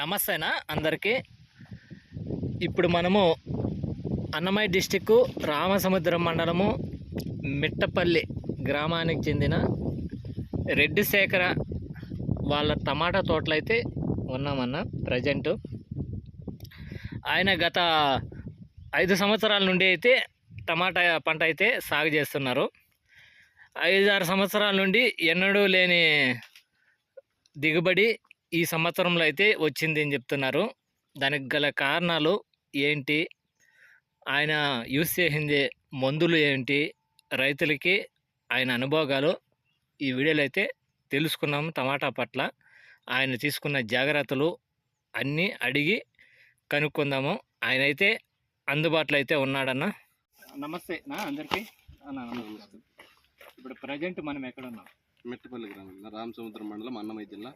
నమస్తేనా అందరికీ. ఇప్పుడు మనము అన్నమయ్య డిస్టిక్ రామసముద్రం మండలము మిట్టపల్లి గ్రామానికి చెందిన రెడ్డి శేఖర వాళ్ళ టమాటా తోటలైతే ఉన్నామన్న ప్రజెంటు. ఆయన గత ఐదు సంవత్సరాల నుండి అయితే టమాటా పంట అయితే సాగు చేస్తున్నారు. ఐదు ఆరు సంవత్సరాల నుండి ఎన్నడూ లేని దిగుబడి ఈ సంవత్సరంలో అయితే వచ్చింది అని చెప్తున్నారు. దానికి గల కారణాలు ఏంటి? ఆయన యూస్ చేసింది మందులు ఏంటి? రైతులకి ఆయన అనుభోగాలు ఈ వీడియోలో అయితే తెలుసుకున్నాము టమాటా పట్ల. ఆయన తీసుకున్న జాగ్రత్తలు అన్నీ అడిగి కనుక్కుందాము. ఆయన అయితే అందుబాటులో అయితే ఉన్నాడన్న. నమస్తే. నా అందరికీ. ఇప్పుడు ప్రజెంట్ మనం ఎక్కడ ఉన్నాం? మిట్టపల్లి గ్రామం. రామసముద్రం మండలం అన్నమయ్య జిల్లా.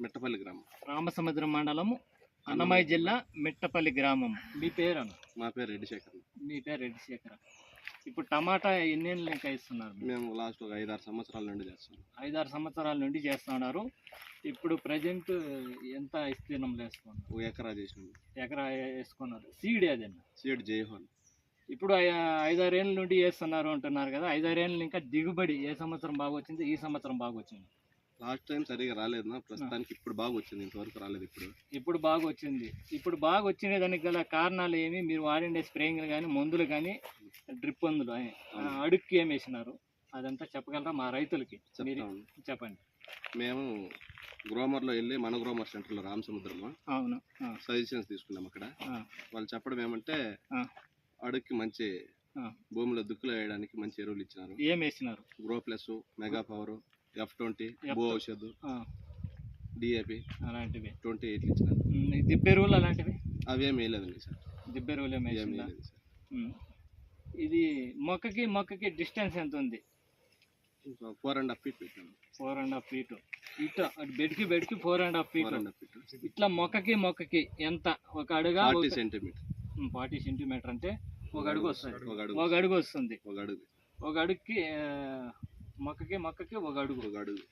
మిట్టపల్లి గ్రామం. రామసముద్రం మండలము అన్నమయ్య జిల్లా మిట్టపల్లి గ్రామం. మీ పేరు అన్న మా పేరు రెడ్డి శేఖర్ మీ పేరు రెడ్డి శేఖర ఇప్పుడు టమాటా ఎన్నేళ్ళు ఇంకా ఇస్తున్నారు? మేము లాస్ట్ ఒక ఐదారు సంవత్సరాల నుండి చేస్తాం ఐదారు సంవత్సరాల నుండి చేస్తున్నారు. ఇప్పుడు ప్రజెంట్ ఎంత విస్తీర్ణంలో వేసుకున్నారు ఒక ఎకరా చేసినాం. ఎకరా వేసుకున్నారు. సీడ్ అదన్న సీడ్ జైహోన్ ఇప్పుడు ఐ- ఐదారేళ్ళ నుండి వేస్తున్నారు అంటున్నారు కదా. ఐదారేళ్ళు ఇంకా దిగుబడి ఏ సంవత్సరం బాగా వచ్చింది ఈ సంవత్సరం బాగా వచ్చింది లాస్ట్ టైం సరిగా రాలేదు నా ప్రస్తుతానికి ఇప్పుడు బాగా వచ్చింది ఇంతవరకు రాలేదు ఇప్పుడు. ఇప్పుడు బాగా వచ్చింది ఇప్పుడు బాగా వచ్చిన దానికి గల కారణాలు ఏమి? మీరు వాడిండే స్ప్రేయింగ్లు కానీ మందులు కానీ డ్రిప్ మందులు అడుక్కి ఏమి వేసినారు? అదంతా చెప్పగలరా మా రైతులకి? చెప్పండి. మేము గ్రోమర్లో వెళ్ళి మన గ్రోమర్ సెంటర్లో రామసముద్రంలో అవును. సజెషన్స్ తీసుకున్నాం అక్కడ. వాళ్ళు చెప్పడం ఏమంటే. అడుక్కి మంచి. భూమిలో దుక్కులు వేయడానికి మంచి ఎరువులు ఇచ్చినారు. ఏం వేసినారు? Grow plus mega power F twenty బో ఔషధ్ డిఏపి అలాంటివి. ట్వంటీ ఎయిట్లు ఉమ్, ఈ దిబ్బెరువులు అలాంటివి? అవేం వేయలేదండి సార్. దిబ్బెరువులు ఏమి వేయలేదు సార్. ఇది మొక్కకి మొక్కకి డిస్టెన్స్ ఎంత ఉంది ఫోర్ అండ్ హాఫ్ ఫీట్ పెట్టాను. Four and half feet. ఇట్లా బెడ్కి బెడ్కి ఫోర్ అండ్ హాఫ్ ఫీట్. ఇట్లా మొక్కకి మొక్కకి ఎంత? ఒక అడుగా ఫార్టీ సెంటీమీటర్. ఫార్టీ సెంటీమీటర్ అంటే ఒక అడుగు వస్తుంది. ఒక అడుగు. ఒక అడుగు వస్తుంది. ఒక అడుగు. ఒక అడుగుకి మొక్కకి మొక్కకి ఒక అడుగు. ఒక అడుగు.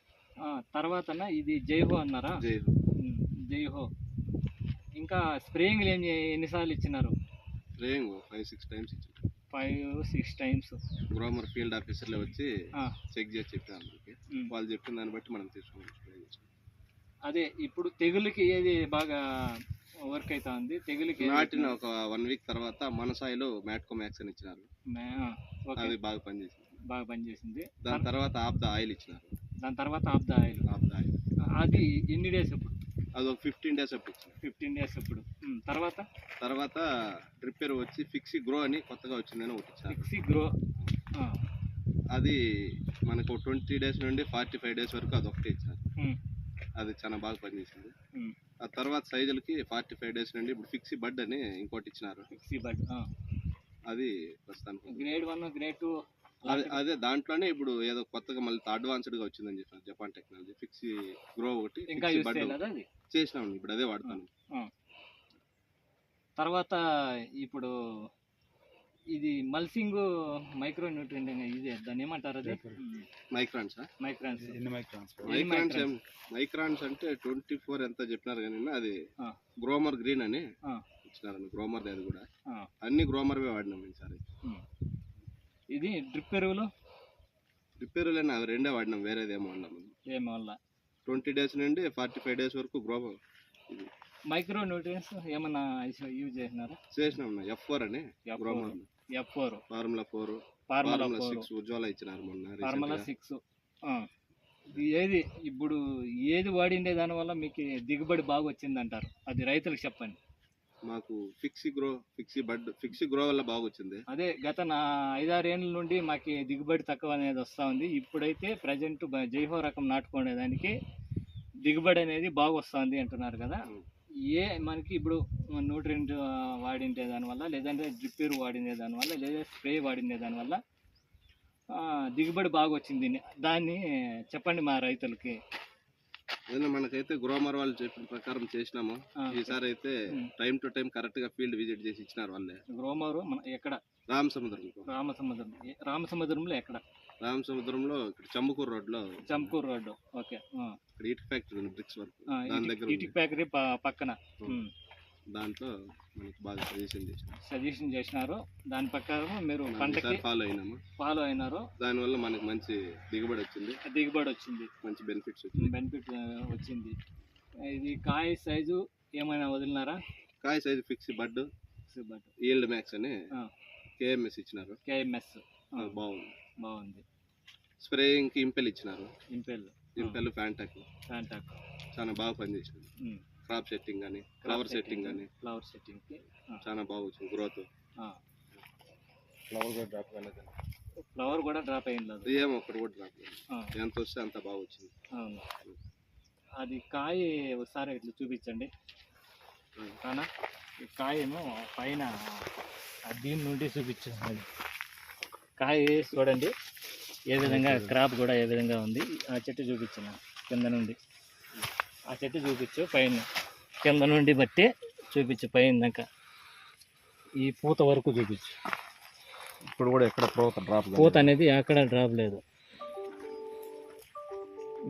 తర్వాత ఇది జైహో అన్నారా? జై ఉమ్, జైహో. ఇంకా స్ప్రేయింగ్లు ఏం ఎన్నిసార్లు ఇచ్చినారు? స్ప్రేయింగ్ ఫైవ్ సిక్స్ టైమ్స్ ఇచ్చాను. Five six times. Gromor field ఆఫీసర్లే వచ్చి చెక్ చేసి చెప్పాను మనకి వాళ్ళు చెప్పిన దాన్ని బట్టి మనం తీసుకున్నాం చేసాం. అదే ఇప్పుడు తెగులుకి ఏది బాగా వర్క్ అవుతా ఉంది తెగులుకి నాటిన ఒక వన్ వీక్ తర్వాత మన సాయిలో మ్యాట్కో మ్యాక్స్ అని ఇచ్చినారు అది బాగా పనిచేసింది. బాగా పనిచేసింది. దాని తర్వాత ఆఫ్ ద ఆయిల్ ఇచ్చినారు. దాని తర్వాత of the oil. Of the oil. అది ఎన్ని డేస్ ఇప్పుడు అది ఒక ఫిఫ్టీన్ డేస్ అప్పుడు ఫిఫ్టీన్ డేస్ ఇప్పుడు ఉమ్, తర్వాత? తర్వాత రిపేర్ వచ్చి ఫిక్సీ గ్రో అని కొత్తగా వచ్చిందని ఒకటి సిక్స్ గ్రో. అది మనకు ట్వంటీ డేస్ నుండి ఫార్టీ ఫైవ్ డేస్ వరకు అది ఒకటే ఇచ్చారు. అది చాలా బాగా పనిచేసింది. ఆ తర్వాత సైజులకి ఫార్టీ ఫైవ్ డేస్ నుండి ఇప్పుడు ఫిక్సీ బడ్ అని ఇంకోటి ఇచ్చినారు. సిక్స్ బడ్ అది ప్రస్తుతానికి. గ్రేడ్ వన్ గ్రేడ్ టూ అదే అదే దాంట్లోనే ఇప్పుడు ఏదో కొత్తగా మళ్ళీ అడ్వాన్స్డ్గా వచ్చిందని చెప్పినారు జపాన్ టెక్నాలజీ ఫిక్సీ గ్రో ఒకటి ఇంకా చేసినాం ఇప్పుడు అదే వాడతాను తర్వాత ఇప్పుడు ఇది మల్సింగ్ మైక్రో న్యూట్రియంట్ ఇది దాన్ని ఏమంటారు అది? మైక్రాన్స్ మైక్రాన్స్ మైక్రాన్స్ ఏం మైక్రాన్స్ అంటే ట్వంటీ ఫోర్ ఎంత చెప్పినారు కానీ అది. గ్రోమర్ గ్రీన్ అని ఆ. ఇచ్చినారు గ్రోమర్ అది కూడా. అన్ని గ్రోమర్వే వాడినాం ఈసారి. ఇది డ్రిప్ ఎరువులు? రిపేర్లేనా అవి రెండే వాడినాం వేరేదేమో వాడినాం ఏం వల్ల ట్వంటీ డేస్ నుండి ఫార్టీ ఫైవ్ డేస్ వరకు ఇది మైక్రో న్యూట్రియన్స్ ఏమన్నా యూజ్ చేసినారా? చేసినాం ఎఫ్ ఫోర్ అని F four. Formula four formula formula four. Six Ujjwala ఇచ్చినారు మొన్న ఫార్ములా. సిక్స్. ఏది ఇప్పుడు ఏది వాడిండే దానివల్ల మీకు దిగుబడి బాగా వచ్చింది అంటారు అది రైతులకు చెప్పండి. మాకు Fixi Grow Fixi Bud Fixi Grow వల్ల బాగా వచ్చింది అదే గత నా ఐదారేళ్ళ నుండి మాకు దిగుబడి తక్కువ అనేది వస్తూ ఉంది. ఇప్పుడైతే ప్రజెంట్ జైహో రకం నాటుకునే దానికి దిగుబడి అనేది బాగా వస్తుంది అంటున్నారు కదా. ఏ మనకి ఇప్పుడు న్యూట్రియంట్ వాడిండే దానివల్ల లేదంటే డ్రిప్పేరు వాడిండే దానివల్ల లేదా స్ప్రే వాడిండే దానివల్ల దిగుబడి బాగా వచ్చింది దాన్ని చెప్పండి మా రైతులకి. ఏదైనా మనకైతే గ్రోమర్ వాళ్ళు చెప్పిన ప్రకారం చేసినాము. ఈసారి అయితే. టైం టు టైం కరెక్ట్గా ఫీల్డ్ విజిట్ చేసి ఇచ్చినారు వాళ్ళే. గ్రోమరు మన ఎక్కడ? రామసముద్రం. రామసముద్రం. ఏ- రామసముద్రంలో ఎక్కడ? రామసముద్రంలో ఇక్కడ చంబకూరు రోడ్లో. చంకూరు రోడ్డు. ఓకే. ఆ. ఇక్కడ ఈట్ ఫ్యాక్టరీ బ్రిక్స్ వర్క్. దాని ఇటు- దగ్గర ఉంది. ఫ్యాక్టరీ పక్కన. దాంట్లో మనకి బాగా సజెషన్ చేసినాం సజెషన్ చేసినారు. దాని ప్రకారం మీరు పంటకి ఫాలో అయినాము? ఫాలో అయినారు. దానివల్ల మనకి మంచి దిగుబడి వచ్చింది. దిగుబడి వచ్చింది. మంచి బెనిఫిట్స్ వచ్చింది. బెనిఫిట్ వచ్చింది. ఇది కాయ సైజు ఏమైనా వదిలినారా? కాయ size fix bud but yield max అని. కేఎంఎస్ ఇచ్చినారు. కేఎంఎస్ బాగుంది. బాగుంది. స్ప్రేయింగ్కి ఇంపెల్ ఇచ్చినారు. ఇంపెల్ ఇంపెల్ ఫ్యాంటాక్ ఫ్యాంటాక్ చాలా బాగా పనిచేసింది. క్రాప్ సెట్టింగ్ కానీ ఫ్లవర్ సెట్టింగ్ కానీ ఫ్లవర్ సెట్టింగ్కి చాలా బాగా వచ్చింది గ్రోత్ ఫ్లవర్ కూడా డ్రాప్ కాలేదు ఫ్లవర్ కూడా డ్రాప్ అయింది లేదు ఏం ఒక్కటి కూడా డ్రాప్ ఎంత వస్తే అంత బాగా వచ్చింది. అవును. అది కాయ ఒకసారి ఇట్లా చూపించండి. కానా ఈ కాయను పైన ఆ దీని నుండి చూపించండి. కాయ చూడండి. ఏ విధంగా క్రాప్ కూడా ఏ విధంగా ఉంది. ఆ చెట్టు చూపించిన కింద నుండి. ఆ చెట్టు చూపించు పైన. కింద నుండి బట్టి చూపించు పైన దాకా. ఈ పూత వరకు చూపించు. ఇప్పుడు కూడా ఎక్కడ ప్రోత డ్రాప్ పూత అనేది ఎక్కడ డ్రాప్ లేదు.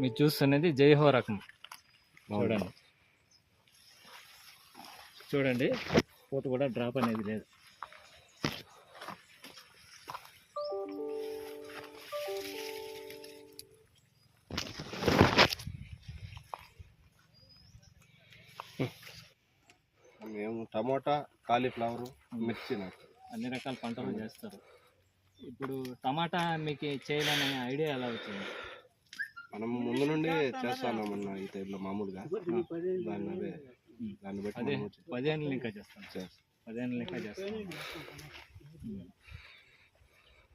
మీరు చూస్తున్నది జైహో రకం. చూడండి. చూడండి పూత కూడా డ్రాప్ అనేది లేదు. టమోటా కాలీఫ్లవర్ మిర్చి నాటు అన్ని రకాల పంటలు చేస్తారు. ఇప్పుడు టమాటా మీకు చేయాలనే ఐడియా ఎలా వచ్చింది? మనం ముందు నుండి మొన్న ఈ టైంలో మామూలుగా. దాన్ని అదే దాన్ని బట్టి అదే పదిహేను లెక్క చేస్తాను చేస్తాం. పదిహేను లెక్క చేస్తాను ఉమ్.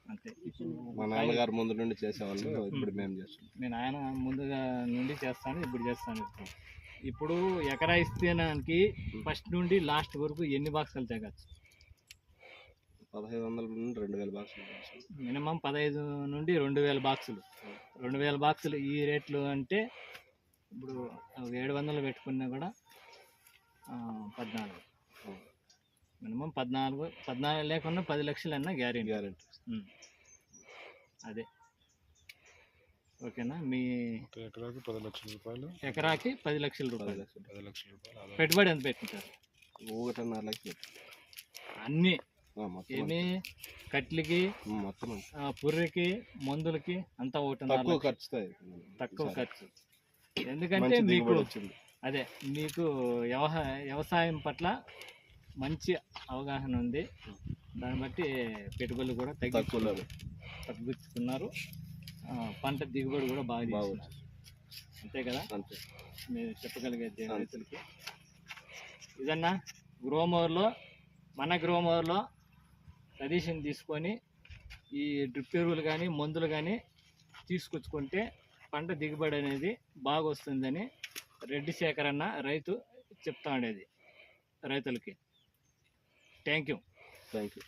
అంతే. ఇప్పుడు మా నాన్నగారు ముందు నుండి చేసేవాళ్ళు ఇప్పుడు మేము చేస్తాం నేను ఆయన ముందుగా నుండి చేస్తాను ఇప్పుడు చేస్తాను. ఇప్పుడు ఇప్పుడు ఎకరా ఇస్తేనానికి ఫస్ట్ నుండి లాస్ట్ వరకు ఎన్ని బాక్సులు తెగచ్చు? పదహైదు వందల నుండి రెండు వేల బాక్సులు. మినిమం పదహైదు నుండి రెండు వేల బాక్సులు. రెండు వేల బాక్సులు ఈ రేట్లు అంటే ఇప్పుడు ఏడు వందలు పెట్టుకున్నా కూడా పద్నాలుగు. మినిమం పద్నాలుగు పద్నాలుగు లేకుండా పది లక్షలన్నా గ్యారెంటీ. గ్యారెంటీ. అదే. ఓకేనా? మీ ఎకరాకి పది లక్షల రూపాయలు. ఎకరాకి పది లక్షల రూపాయలు. పది లక్షల రూపాయలు. పెట్టుబడి ఎంత పెట్టింటారు ఒకటిన్నర లక్షలు అన్ని. ఏమి కట్లకి మొత్తం పుర్రెకి మందులకి అంతా ఒకటి తక్కువ ఖర్చుతో తక్కువ. ఖర్చు. ఎందుకంటే మీకు అదే మీకు వ్యవసాయం పట్ల మంచి అవగాహన ఉంది. దాన్ని బట్టి పెట్టుబడులు కూడా తగ్గించుకున్నారు. ఆ, పంట దిగుబడి కూడా బాగా బాగా చేస్తున్నారు. అంతే కదా? అంతే. మీరు చెప్పగలిగేది. రైతులకి. ఇదన్నా గ్రోమోర్లో మన గ్రోమోర్లో సజెషన్ తీసుకొని ఈ డ్రిప్ ఎరువులు కానీ మందులు కానీ తీసుకొచ్చుకుంటే పంట దిగుబడి అనేది బాగా వస్తుందని రెడ్డి శేఖర్ అన్న రైతు చెప్తా ఉండేది రైతులకి. Thank you thank you